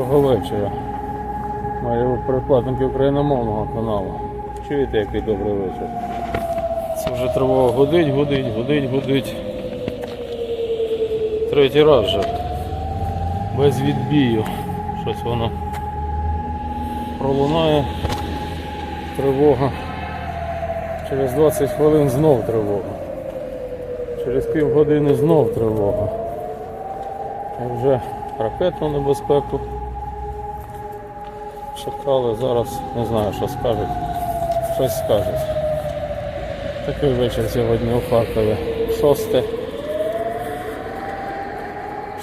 Доброго вечора. Мої перекладники україномовного каналу. Чуєте, який добрий вечір? Це вже тривога гудить, гудить, гудить, гудить. Третій раз вже. Без відбію. Щось воно пролунає. Тривога. Через 20 хвилин знов тривога. Через півгодини знов тривога. Вже ракетну небезпеку. Чекали, зараз не знаю, що скажуть. Щось скажуть. Такий вечір сьогодні у Харкові. 6.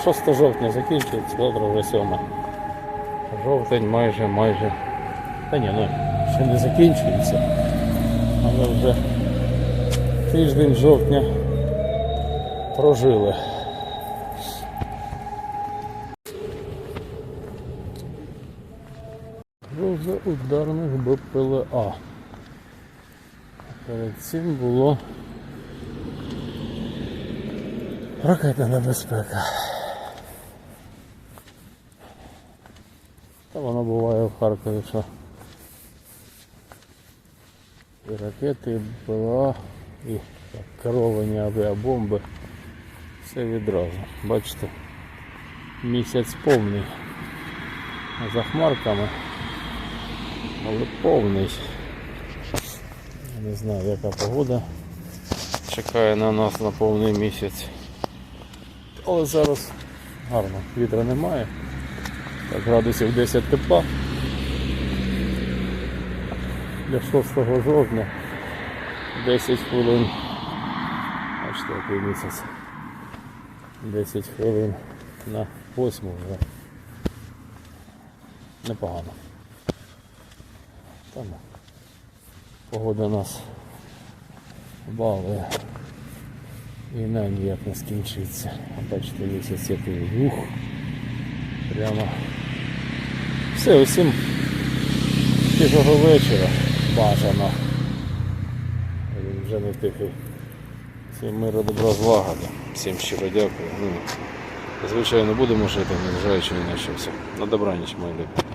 6 жовтня закінчується, завтра вже 7. Жовтень майже, майже. Та ні, ну ще не закінчується. Але вже тиждень жовтня прожили. Доза ударних БПЛА. Перед цим було ракетна небезпека. Та воно буває в Харкові, що і ракети, і БПЛА, і так, керовані авіабомби. Все відразу. Бачите, місяць повний за хмарками, але повний. Не знаю, яка погода чекає на нас на повний місяць. Але зараз гарно, вітра немає. Так, градусів 10 тепла. Для 6 жовтня 10 хвилин. Бачите, який місяць. 10 хвилин на 8 вже. Непогано. Там погода нас балує. Війна ніяк не скінчиться. Бачите, місяць який рух. Прямо. Все, усім тихого вечора бажано. Він вже не тихий. Всім миру, добра, злагоди. Всім щиро дякую. Ну, звичайно, будемо жити, незважаючи на що все. На добраніч, мої любі.